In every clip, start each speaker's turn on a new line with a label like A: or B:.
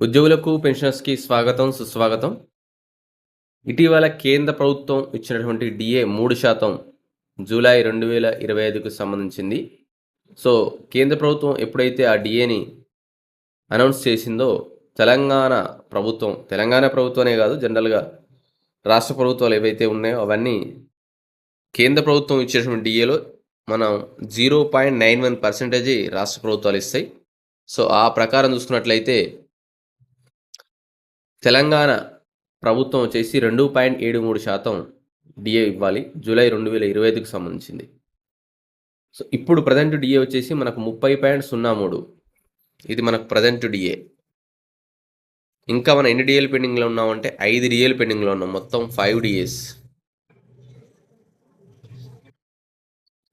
A: ఉద్యోగులకు పెన్షనర్స్కి స్వాగతం సుస్వాగతం. ఇటీవల కేంద్ర ప్రభుత్వం ఇచ్చినటువంటి డిఏ మూడు శాతం జూలై రెండు వేల ఇరవై ఐదుకు సంబంధించింది. సో కేంద్ర ప్రభుత్వం ఎప్పుడైతే ఆ డిఏని అనౌన్స్ చేసిందో తెలంగాణ ప్రభుత్వం తెలంగాణ ప్రభుత్వమే కాదు జనరల్గా రాష్ట్ర ప్రభుత్వాలు ఏవైతే ఉన్నాయో అవన్నీ కేంద్ర ప్రభుత్వం ఇచ్చేటువంటి డిఏలో మనం zero point nine one percentage రాష్ట్ర ప్రభుత్వాలు ఇస్తాయి. సో ఆ ప్రకారం చూసుకున్నట్లయితే తెలంగాణ ప్రభుత్వం వచ్చేసి రెండు పాయింట్ ఏడు మూడు శాతం డిఏ ఇవ్వాలి. జూలై రెండు వేల ఇరవై ఐదుకు సంబంధించింది. సో ఇప్పుడు ప్రజెంట్ డిఏ వచ్చేసి మనకు ముప్పై పాయింట్ సున్నా మూడు. ఇది మనకు ప్రజెంట్ డిఏ. ఇంకా మనం ఎన్ని డిఏలు పెండింగ్లో ఉన్నామంటే ఐదు డిఏలు పెండింగ్లో ఉన్నాం. మొత్తం ఫైవ్ డిఏస్.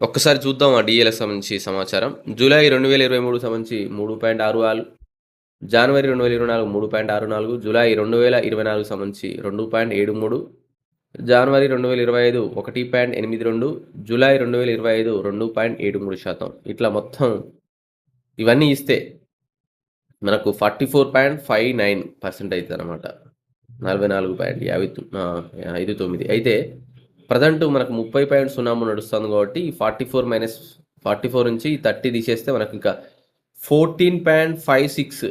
A: ఒక్కసారి చూద్దాం ఆ డిఏలకు సంబంధించి సమాచారం. జూలై రెండు వేల ఇరవై మూడు సంబంధించి మూడు పాయింట్ ఆరు ఆరు జనవరి రెండు వేల ఇరవై నాలుగు మూడు పాయింట్ ఆరు నాలుగు జూలై రెండు వేల ఇరవై నాలుగు సంబంధించి రెండు పాయింట్ ఏడు మూడు జనవరి రెండు వేల ఇరవై ఐదు ఒకటి పాయింట్ ఎనిమిది రెండు జూలై రెండు వేల ఇరవై ఐదు రెండు పాయింట్ ఏడు మూడు శాతం. ఇట్లా మొత్తం ఇవన్నీ ఇస్తే మనకు forty four point five nine percent అవుతుంది అనమాట నలభై నాలుగు పాయింట్ యాభై ఐదు తొమ్మిది. అయితే ప్రజెంట్ మనకు ముప్పై పాయింట్ సున్నా మూడు నడుస్తుంది కాబట్టి forty four minus forty four నుంచి థర్టీ తీసేస్తే మనకు ఇంకా ఫోర్టీన్ పాయింట్ ఫైవ్ సిక్స్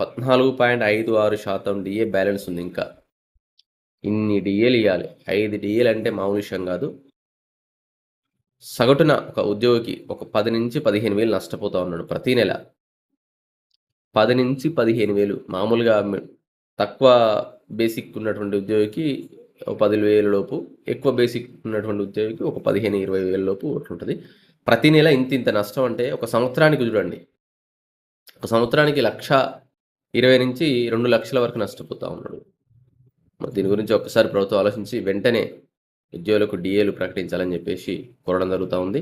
A: పద్నాలుగు పాయింట్ ఐదు ఆరు శాతం డిఏ బ్యాలెన్స్ ఉంది ఇంకా. ఇన్ని డిఏలు ఇవ్వాలి ఐదు డిఏలు అంటే మామూలు విషయం కాదు. సగటున ఒక ఉద్యోగికి ఒక పది నుంచి పదిహేను వేలు నష్టపోతూ ఉన్నాడు ప్రతి నెల. పది నుంచి పదిహేను వేలు మామూలుగా తక్కువ బేసిక్ ఉన్నటువంటి ఉద్యోగికి ఒక పది వేల లోపు ఎక్కువ బేసిక్ ఉన్నటువంటి ఉద్యోగికి ఒక పదిహేను ఇరవై వేల లోపు ఉంటుంది. ప్రతి నెల ఇంత ఇంత నష్టం అంటే ఒక సంవత్సరానికి చూడండి. ఒక సంవత్సరానికి లక్ష ఇరవై నుంచి రెండు లక్షల వరకు నష్టపోతూ ఉన్నాడు. దీని గురించి ఒక్కసారి ప్రభుత్వం ఆలోచించి వెంటనే ఉద్యోగులకు డిఏలు ప్రకటించాలని చెప్పేసి కోరడం జరుగుతూ ఉంది.